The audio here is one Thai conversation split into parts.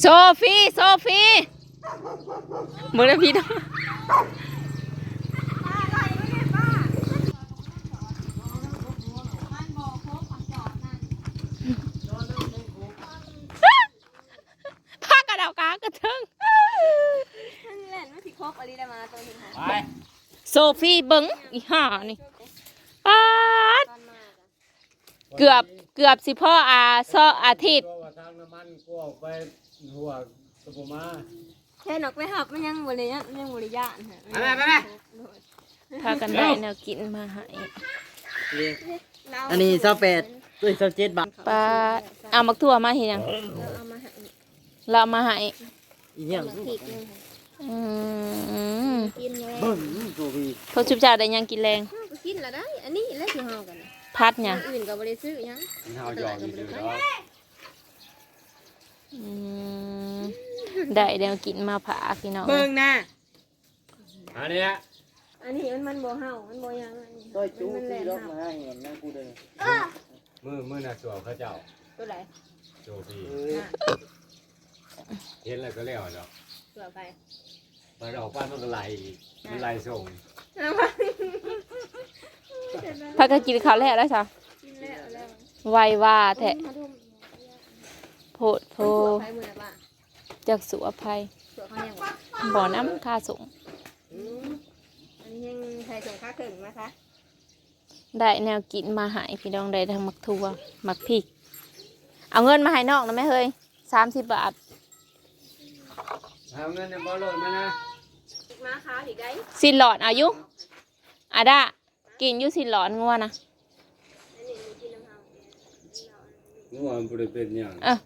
โซฟีโซฟีมือนะพี่น้องพากระดาวกากระเทิงมันเล่นมันสิครบอะไรได้มาตัวนี้ค่ะไปโซฟีเบิงอีห่านี่ปาดตอนมาจ้ะเกือบเกือบสิพ่ออาซออาทิตย์ก็ว่าทาง น้ำมันก็ออกไปหัวสกุมาแค่นอกไปหับมันยังบริยะมันยังบริยานฮะไปไปไป พากันได้แนวกินมาให้อันนี้เศร้าแปดด้วยเศร้าเจ็ดบาทปลาเอามักทั่วมาเห็นยังเอามาให้เราเอามาให้อีเนี่ยมาผิดนึงอืมกินแล้วเบิ้งโซฟีพอชุบจ่าได้ยังกินแรงกินล้วได้ อันนี้แล้วสิเฮากันพัดเนี่ยอื่นก็บ่ได้ซื้อหยังเฮาหยอกอยู่เด้ออื ได้แนวกินมาผาพี่น้องเบิ้งนะอันเนี้ยอันนี้มันมันบ่เฮามันบ่หยังอันนี้ต้อยจู้มันที่แล่นล็อกเฮามาเห็นนั่งกูเดินมือมือน่ะสวมเขาเจ้าตัวไหนโจฟีเออเห็นแล้วก็แล้วเนาะตัวไปมันออกไปมันก็ไหลมันไหลส่งเอามาพักก็กินข้าวแล้วแล้วจ้ะกินแล้วแล้วไวว่าแทะมาดุมโพดโพ ตัวไปมื้อละ จากสุอภัยตัวเขายังว่าบ่อน้ำค่าสูงอันนี้ยังใครส่งค่าเกินนะคะได้แนวกินมาให้พี่น้องได้ทั้งมักทั่วมักพริก เอาเงินมาให้น้องนะแม่เฮ้ยสามสิบบาทเอาเงินในบ่โลดมานะมาค้าอีกได้สินหลอดอายุอาดากินอยู่สินหลอดงัวนะ อันนี้มีกินน้ำเฮา งัวมันบ่ได้เป็นหยังเออ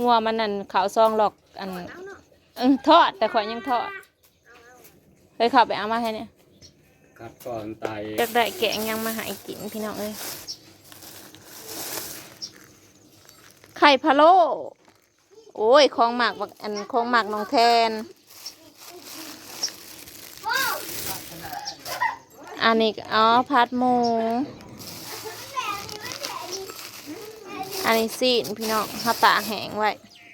งัวมันนั่นขาวซองหลอกอันเอาเนาะเออทอดแต่ข่อยยังทอดเคยเขับไปเอามาให้เนี่ยกัดก่อนตายอยากได้แกงยังมาให้กินพี่น้องเอ้ยไข่พะโล้โอ้ยของหมักบักอันของหมักน้องแทน อันนี้ก็อ๋อพัดหมู อันนี้ซีนพี่น้องเขาตากแห้งไว้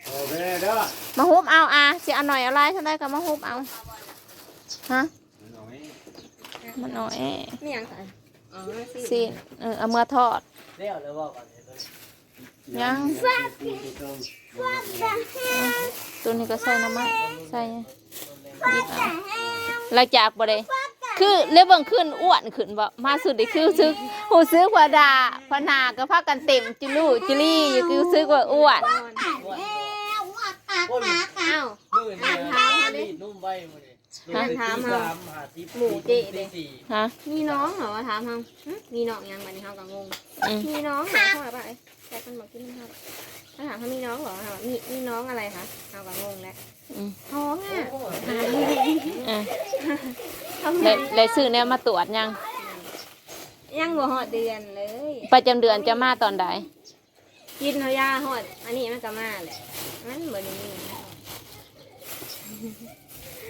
โอเคเด้อมาฮุบเอาอะสิเอาหน่อยเอาไรเท่าไรก็มาฮุบเอาฮะน้อยมันน้อยไม่ยังใส่อ๋อสิซีนเออเอาเมื่อทอดเดี๋ยวแล้วบอกก่อนเดี๋ยวตัวนี้ยังปูตัวเติมตัวนี้ก็ใส่น้ำมันใส่หยิบเอาหลังจากบ่ได้ คือเรียกเบิ่งขึ้นอ้วนขึ้นบ่มาสุดนี่คือซึกหูซึกว่าดาพนาก็พากันเต็มจิลูจิลี่อยู่คือซึกว่าอ้วนอ้าวมือเนี่ยถามเขาดินุ่มใบมือเนี่ยฮะถามหาหาที่หมูเจ๊เลยสี่ฮะมีน้องเหรอถามเขาหึมีน้องยังบัดนี้เขาก็งงอืมมีน้องเหรอเขาแบบไอ้แต่คนบอกที่มันเขาถ้าถามเขามีน้องเหรอเขาบอกมีมีน้องอะไรคะเขาก็งงแล้วอืมท้องอะอะทำไม เลยเลยซื้อแนวมาตรวจยัง ยังบ่หอดเดือนเลย ประจำเดือนจะมาตอนใดกินเขายาหอด อันนี้มันก็มาแหละมันเหมือนนี้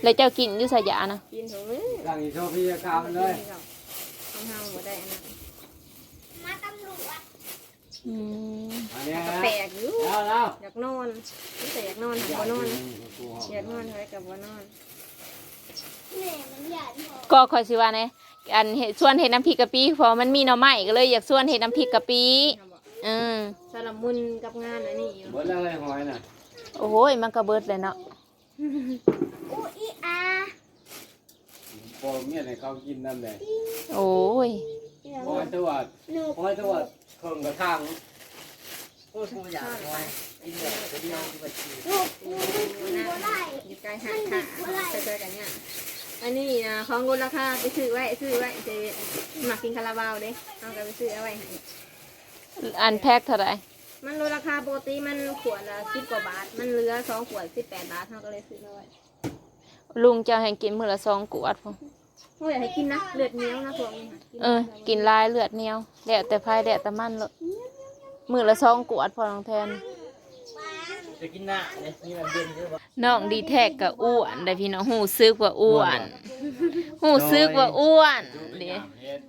เลยเจ้ากินอยู่สยานะ กินถุงมือตั้งอีโซฟีกาวมันเลยทำเฮาบ่ได้อันนั้นอืมอันเนี้ยก็นะแปลกอยู่แล้วแล้วอยากนอนนี่แต่อยากนอนหาบ่นอนอยากนอนไว้กับบ่นอน ก็คอยสิว่าเนี่ยอันเห็ดส่วนเห็ดน้ำพริกกะปิเพราะมันมีหน่อไม้ก็เลยอยากส่วนเห็ดน้ำพริกกะปิเขาบอกอืมสลับมุนกับงานอันนี้อยู่ เบิดแล้วเลยหอยน่ะโอ้โหยมันก็เบิดเลยเนาะพอเมียให้เขากินนั่นแหละโอ้ยพอตัวพอตัวเครื่องกระทั่งโอ้ยกูอยากน้อยกินแบบเดียวที่มันชีอยู่ใกล้หักขาเจอกันเนี่ยอั นนี้นะของลดราคาไปซื้อไว้ซื้อไว้จะหมักกินคาราบาวเด้เอากันไปซื้อเอาไว้ให้อันแพ็คเท่าไหร่มันลดราคาปกติมันขวดละสิบกว่าบาท มันเหลือสองขวดสิบแปดบาทเขาก็เลยซื้อเอาไว้ลุงจะให้กินมื้อละสองกวดพอโอ้ยอยากให้กินนะเลือดเหนียวนะพวกนี้ค่ะเออ กินหลายเลือดเหนียวแล้วแต่ไผแล้วแต่มันเลยมื้อละสองกวดพอน้องแทน จะกินหน้าเนี่ยนี่มันเย็นใช่ปะน้องดีแท็กก็อ้วนได้พี่น้องหูซึกว่าอ้วนหูซึกว่าอ้วนเด้เฮ็ด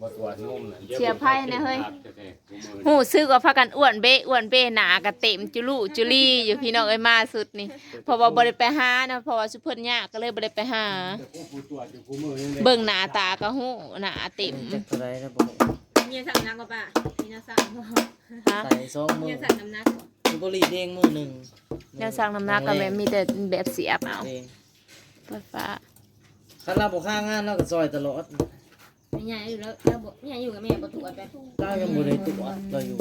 บ่ตรวจนมน่ะเสียไพ่นะเฮ้ยจะแตกกูมือหูซื้อว่าพากันอ้วนเบ้อ้วนเบ้หนากะเต็มจุลุจุลี่อยู่พี่น้องเอ้ยมาสุดนี่เพราะว่าบ่ได้ไปหานะเพราะว่าสุเพิ่นยากก็เลยบ่ได้ไปหาแต่กูผู้ตรวจอยู่กูมือยังได้เบิ่งหน้าตาก็หูหน้าเต็มจักเท่าไรนะบอก มีสั่งน้ำกับป่ะมีน้ำสั่งบ่ฮะใส่ซองมืมีอสั่งน้ำหนักบ่ซูเปอร์ลีดเด้งมือหนึ่งแนวสร้างน้ำหนักก็แบบมีแต่แบบเสียบเอาเด้งไฟฟ้าคันเราบอกข้างงานเราก็ซอยตลอดมีใหญ่อยู่แล้วแล้วบ่มีใหญ่อยู่กับแม่บ่ตรวจไปเรายังบ่ได้ตัวเราอยู่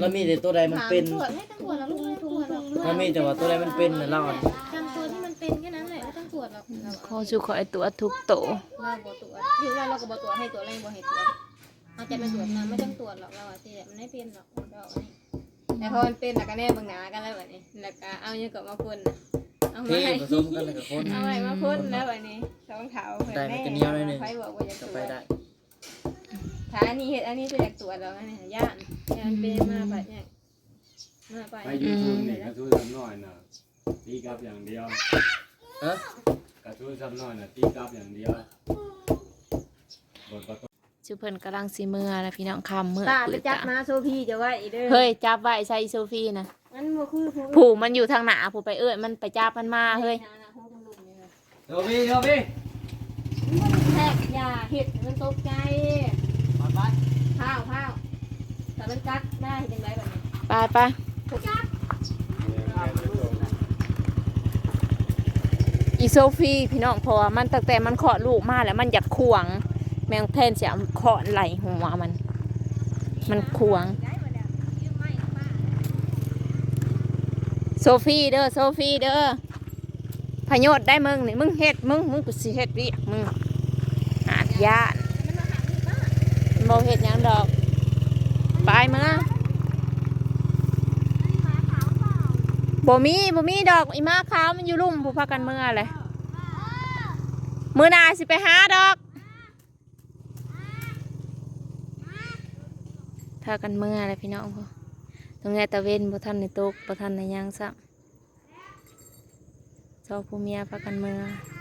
เรามีแต่ตัวใดมันเป็น ตรวจไม่ต้องตรวจแล้วลูกไม่ต้องตรวจหรอกเรามีแต่ว่าตัวใดมันเป็นน่ะเราอันจำตัวที่มันเป็นแค่นั้นแหละไม่ต้องตรวจหรอกเราขอสุขอตัวทุกโต เราบ่ตรวจอยู่แล้วเราก็บ่ตรวจให้ตรวจอะไรบ่ให้ตรวจ เอาใจมาตรวจมาไม่ต้องตรวจหรอกเราอะสิมันไม่เป็นหรอกเราอันนี้แต่พอมันเป็นแล้วก็แน่เบิ่งหน้ากันแล้วแบบนี้แล้วก็เอายังก็มาพ่นน่ะเอาเทมาให้ผสมกันแล้วก็คน เอาไว้มาพ่นแล้วแบบนี้สองขาวเพิ่นได้แน่มันก็เหนียวหน่อยหนึ่งใครบอกว่าจะตรก็วจไปได้ถ้าอันนี้เฮ็ดอันนี้ก็อยากตรวจแล้วอันนี้ย่านย่านเป็นมาไปเนี่ยมาไปไปยูทูบนี่กระทู้ซ้ำน้อยน่ะตีกลับอย่างเดียวฮะกระทู้ซ้ำน้อยน่ะตีกลับอย่างเดียวบทประตู สุเพิ่นกำลังสิมือแล้วพี่น้องคำมือตาไปปืดจับตามาโซพีจะไว้อีเด้อเฮ้ยจับไว้ใส่โซฟีนะมันบ่คือผู้ผูมันอยู่ทางหนาผูไปเอ้ยมันไปจับมันมาเฮ้ย โยบี้โยบี้แทกยาเห็ดมันตกใจข้าวข้าวแต่มันกัดได้จังไรแบบนี้ไปไปอีโซฟีพี่น้องเพราะว่ามันตั้งแต่มันเคาะลูกมาแล้วมันอยากขวาง แมงแทนเสียเคาะไหลหัวมัน มันขวางโซฟีเด้อโซฟีเด้อพยศได้มึงนี่มึงเฮ็ดมึงมึงกูสิเฮ็ดเรียกมึงหาดญาติบ่เฮ็ดหยังดอกไปมึงบ่มีบ่มีดอกอีมาขาวมันอยู่ลุ่มผู้พากันเมื่อเลยมือหนาสิไปหาดอก พากันเมื่อะไรพี่น้องพอตรงนี้ตะเวนบ่ทันในตกบ่ทันในยางซัเจ้าผู้เมียพากันเมืออ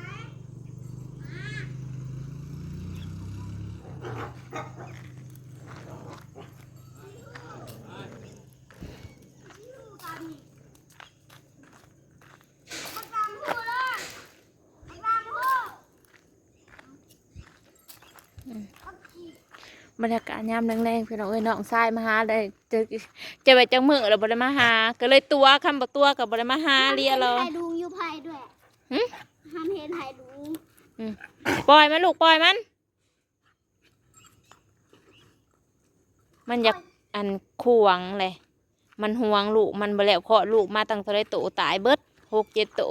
บรรยากาศยามแรงๆพี่น้องเอ้ยน้องชายมาหาเลยจะจะไปจังมือแล้วบ่ได้มาหา ก็เลยตัวคำบ่ตัวกับบ่ได้มาหาเรียรอถ่ายดูอยู่ภายด้วยหึ ห้ามเห็นถ่ายดูปล่อยมันลูกปล่อยมัน มันอยากอันขวางเลย มันห่วงลูกมันบ่แล้วเคาะลูกมาตั้งเท่าไรโตตายเบิดหกเจ็ดโต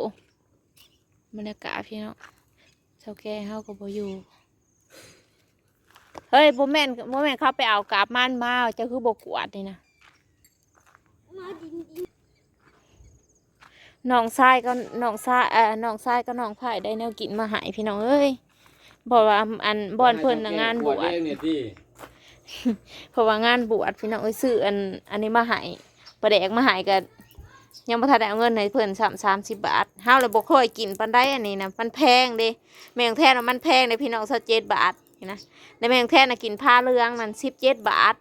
บรรยากาศพี่น้องเจ้าแก่เฮาก็บ่อยู่ เฮ้ยบ่แมนบ่แมนเขาไปเอากาบมันมาจ้าคือบกวดนี่นะน้องชายก็น้องชายเอ่อน้องชายก็น้องไผ่ได้แนวกินมาหายพี่น้องเอ้ยบอกว่าอันบอนเพิ่นน่ะงานบวชเนี่ยที่เพราะว่างานบวชพี่น้องเอ้ยซื้ออันอันนี้มาหายประแดกมาหายก็ยังบ่ทันได้เอาเงินให้เพิ่น3 30บบาทเฮาเลยบ่ค่อยกินปานใดอันนี้นะมันแพงเด้แมงแท้น่ะมันแพงเด้พี่น้อง27บาท นนะแล้แมงแท้น่ะกินผ้าเหลืองนั่น17บเจ็ดบาท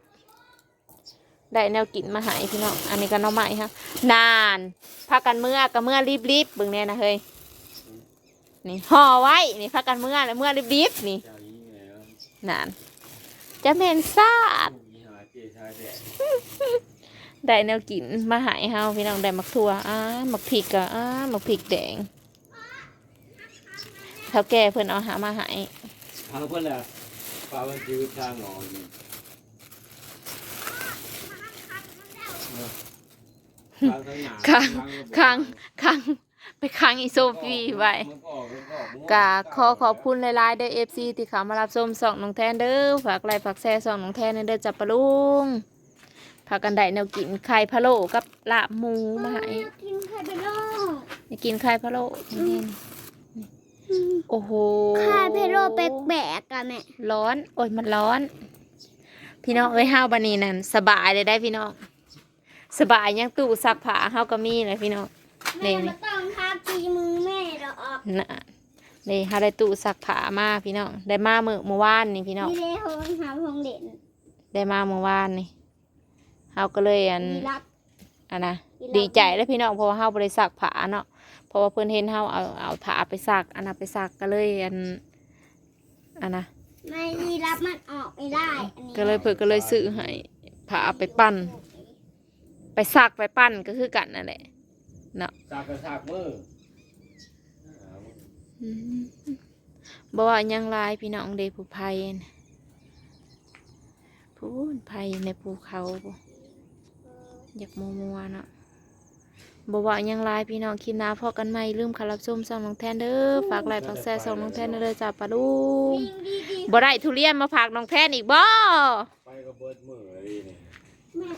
ได้แนวกินมาหายพี่น้อง อันนี้ก็น้องใหม่ฮะ นานพากันเมื่อก็เมื่อรีบๆเบิ่งแน่นะเฮ้ย นี่ห่อไว้ นี่พากันเมื่อแล้วเมื่อรีบๆนี่นี้แล้วนาน จะเมนซาดได้แนวกินมาหายเฮาพี่น้องได้มักทั่วอ้ามักพริกก็อ้ามักพริกแดงเท่าแก่เพิ่อนเอาหามาหาย ทางเพื่อนแหละฟ้าวันชีวิตทางงอนทางทางหนาค้างค้างค้างไปค้างอีโซฟีไว้มันก็ออกมันก็ออกกะขอขอบคุณหลายๆเด้อ FC ที่เข้ามารับชมส่องน้องแทนเด้อฝากไลค์ฝากแชร์ส่องน้องแทนเด้อจับปะลุงพากันได้แนวกินไข่พะโล้กับลาบหมูมาให้กินไข่ไปโลอยากกินไข่พะโล้นี่นี่ โอ้โหไข่เพโลแปลกๆอะแม่ ร้อน โอ้ยมันร้อน พี่น้องเอ้ยเฮาบันนี้นั่นสบายเลยได้พี่น้อง สบายยังตู้ซักผ้าเฮาก็มีเลยพี่น้องแม่นี่มาต้องทาตีมือแม่เราออกน่ะนี่เฮาได้ตู้ซักผ้ามาพี่น้อง ได้มามื้อเมื่อวานนี่พี่น้อง นี่เลยโฮงหาโฮงเด่นได้มาเมื่อวานนี่เฮาก็เลยอัน มีรักอันนะอีหลาดีใจแล้วพี่น้องเพราะว่าเฮาบ่ได้ซักผ้าเนาะ เพราะว่าเพิ่นเห็นเฮาเอาเอาผ้าไปซักอันน่ะไปซักก็เลยอันอันนะไม่มีรับมันออกไม่ได้อันนี้ก็เลยเพิ่นก็เลยซื้อให้ผ้าเอาไปปั้น ไปซักไปปั้นก็คือกันนั่นแหละซากกระซากมือบ่ว่าหยังหลายพี่น้องเด้ผู้ภัยน่ะพูนภัยในภูเขาบ่อยากมัวๆเนาะ บ่ว่าหยังหลายพี่น้องคลิปหน้าพอกันใหม่ลืมเข้ารับชมช่องน้องแทนเด้อฝากไลค์ฝากแชร์ช่องน้องแทนเด้อจ้าปะลุงวิ่งดีดีบ่ได้ทุเรียนมาฝากน้องแทนอีกบ่ ไปก็เบิดมือเลยนี่